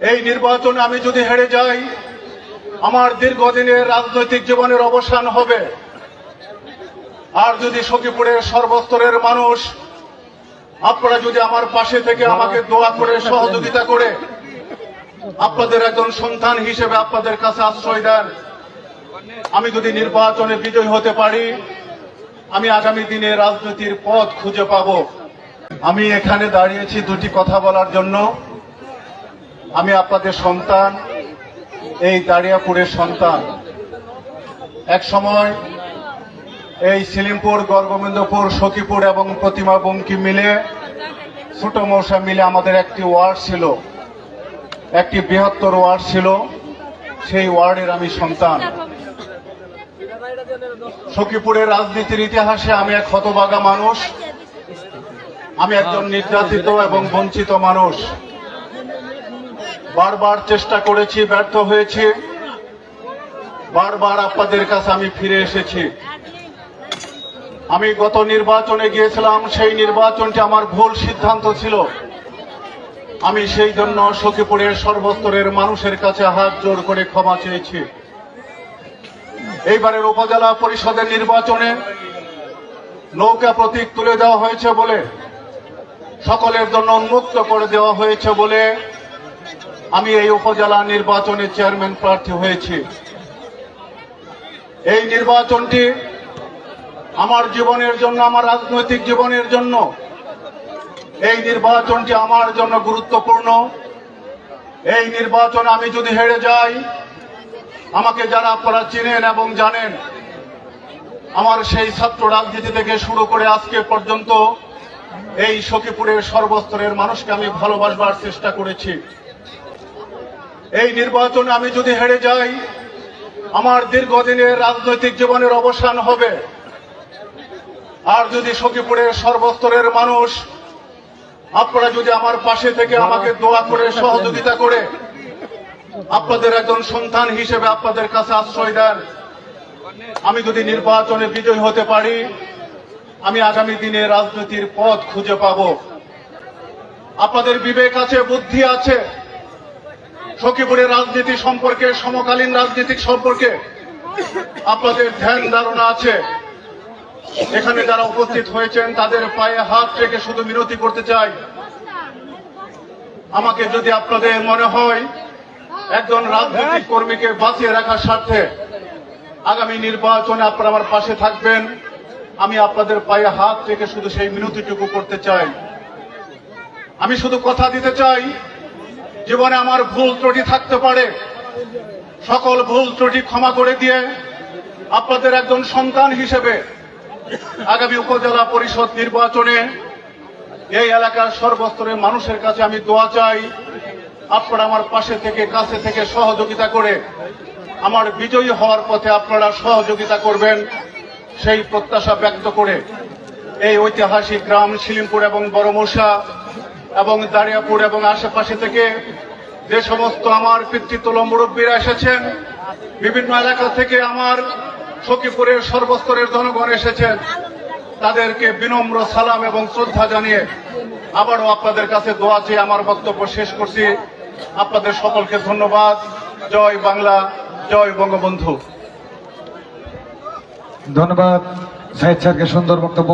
এই নির্বাচনে আমি যদি হেরে যাই আমার দীর্ঘদিনের রাজনৈতিক জীবনের অবসান হবে। আর যদি সখীপুরের সর্বস্তরের মানুষ আপনারা যদি আমার পাশে থেকে আমাকে দোয়া করে সহযোগিতা করে আপনাদের একজন সন্তান হিসেবে আপনাদের কাছে আশ্রয় দেন। আমি যদি নির্বাচনে বিজয়ী হতে পারি আমি আগামী দিনে রাজনীতির পথ খুঁজে পাব। আমি এখানে দাঁড়িয়েছি দুটি কথা বলার জন্য। আমি আপনাদের সন্তান, এই দাঁড়িয়াপুরের সন্তান। এক সময় এই সিলিমপুর গর্গবিন্দপুর সখীপুর এবং প্রতিমা বঙ্কি মিলে, ছোট মৌসা মিলে আমাদের একটি ওয়ার্ড ছিল। একটি বৃহত্তর ওয়ার্ড ছিল। সেই ওয়ার্ডের আমি সন্তান। সখীপুরের রাজনীতির ইতিহাসে আমি এক হতবাগা মানুষ। আমি একজন নির্যাতিত এবং বঞ্চিত মানুষ। বারবার চেষ্টা করেছি, ব্যর্থ হয়েছি। বারবার আপনাদের কাছে আমি ফিরে এসেছি। আমি গত নির্বাচনে গিয়েছিলাম, সেই নির্বাচনটি আমার ভুল সিদ্ধান্ত ছিল। আমি সেই জন্য সখীপুরের সর্বস্তরের মানুষের কাছে হাত জোর করে ক্ষমা চেয়েছি। এইবারের উপজেলা পরিষদের নির্বাচনে নৌকা প্রতীক তুলে দেওয়া হয়েছে বলে, সকলের জন্য উন্মুক্ত করে দেওয়া হয়েছে বলে আমি এই উপজেলা নির্বাচনে চেয়ারম্যান প্রার্থী হয়েছি। এই নির্বাচনটি আমার জীবনের জন্য, আমার রাজনৈতিক জীবনের জন্য, এই নির্বাচনটি আমার জন্য গুরুত্বপূর্ণ। এই নির্বাচন আমি যদি হেরে যাই, আমাকে যারা আপনারা চিনেন এবং জানেন, আমার সেই ছাত্র রাজনীতি থেকে শুরু করে আজকে পর্যন্ত এই সখীপুরের সর্বস্তরের মানুষকে আমি ভালোবাসবার চেষ্টা করেছি। এই নির্বাচনে আমি যদি হেরে যাই আমার দীর্ঘদিনের রাজনৈতিক জীবনের অবসান হবে। আর যদি সখীপুরের সর্বস্তরের মানুষ আপনারা যদি আমার পাশে থেকে আমাকে দোয়া করে সহযোগিতা করে আপনাদের একজন সন্তান হিসেবে আপনাদের কাছে আশ্রয় দেন। আমি যদি নির্বাচনে বিজয়ী হতে পারি আমি আগামী দিনে রাজনীতির পথ খুঁজে পাব। আপনাদের বিবেক আছে বুদ্ধি আছে সখীপুরের রাজনীতি সম্পর্কে, সমকালীন রাজনীতিক সম্পর্কে আপনাদের ধ্যান ধারণা আছে। এখানে যারা উপস্থিত হয়েছেন, তাদের পায়ে হাত রেখে শুধু মিনতি করতে চাই। আমাকে যদি আপনাদের মনে হয় একজন রাজনৈতিক কর্মীকে বাঁচিয়ে রাখার স্বার্থে আগামী নির্বাচনে আপনারা আমার পাশে থাকবেন, আমি আপনাদের পায়ে হাত রেখে শুধু সেই মিনতিটুকু করতে চাই। আমি শুধু কথা দিতে চাই জীবনে আমার ভুল ত্রুটি থাকতে পারে। সকল ভুল ত্রুটি ক্ষমা করে দিয়ে আপনাদের একজন সন্তান হিসেবে আগামী উপজেলা পরিষদ নির্বাচনে এই এলাকার সর্বস্তরের মানুষের কাছে আমি দোয়া চাই, আপনারা আমার পাশে থেকে, কাছে থেকে সহযোগিতা করে আমার বিজয়ী হওয়ার পথে আপনারা সহযোগিতা করবেন। সেই প্রত্যাশা ব্যক্ত করে এই ঐতিহাসিক গ্রাম শিলিমপুর এবং বড়মশা এবং দাঁড়িয়াপুর এবং আশেপাশে থেকে যে সমস্ত আমার পিতৃতুল মুরব্বীরা এসেছেন, বিভিন্ন এলাকা থেকে আমার সখীপুরের সর্বস্তরের জনগণ এসেছেন, তাদেরকে বিনম্র সালাম এবং শ্রদ্ধা জানিয়ে আবারও আপনাদের কাছে দোয়া চেয়ে আমার বক্তব্য শেষ করছি। আপনাদের সকলকে ধন্যবাদ। জয় বাংলা, জয় বঙ্গবন্ধু। ধন্যবাদ। সাহেব স্যারকে সুন্দর বক্তব্য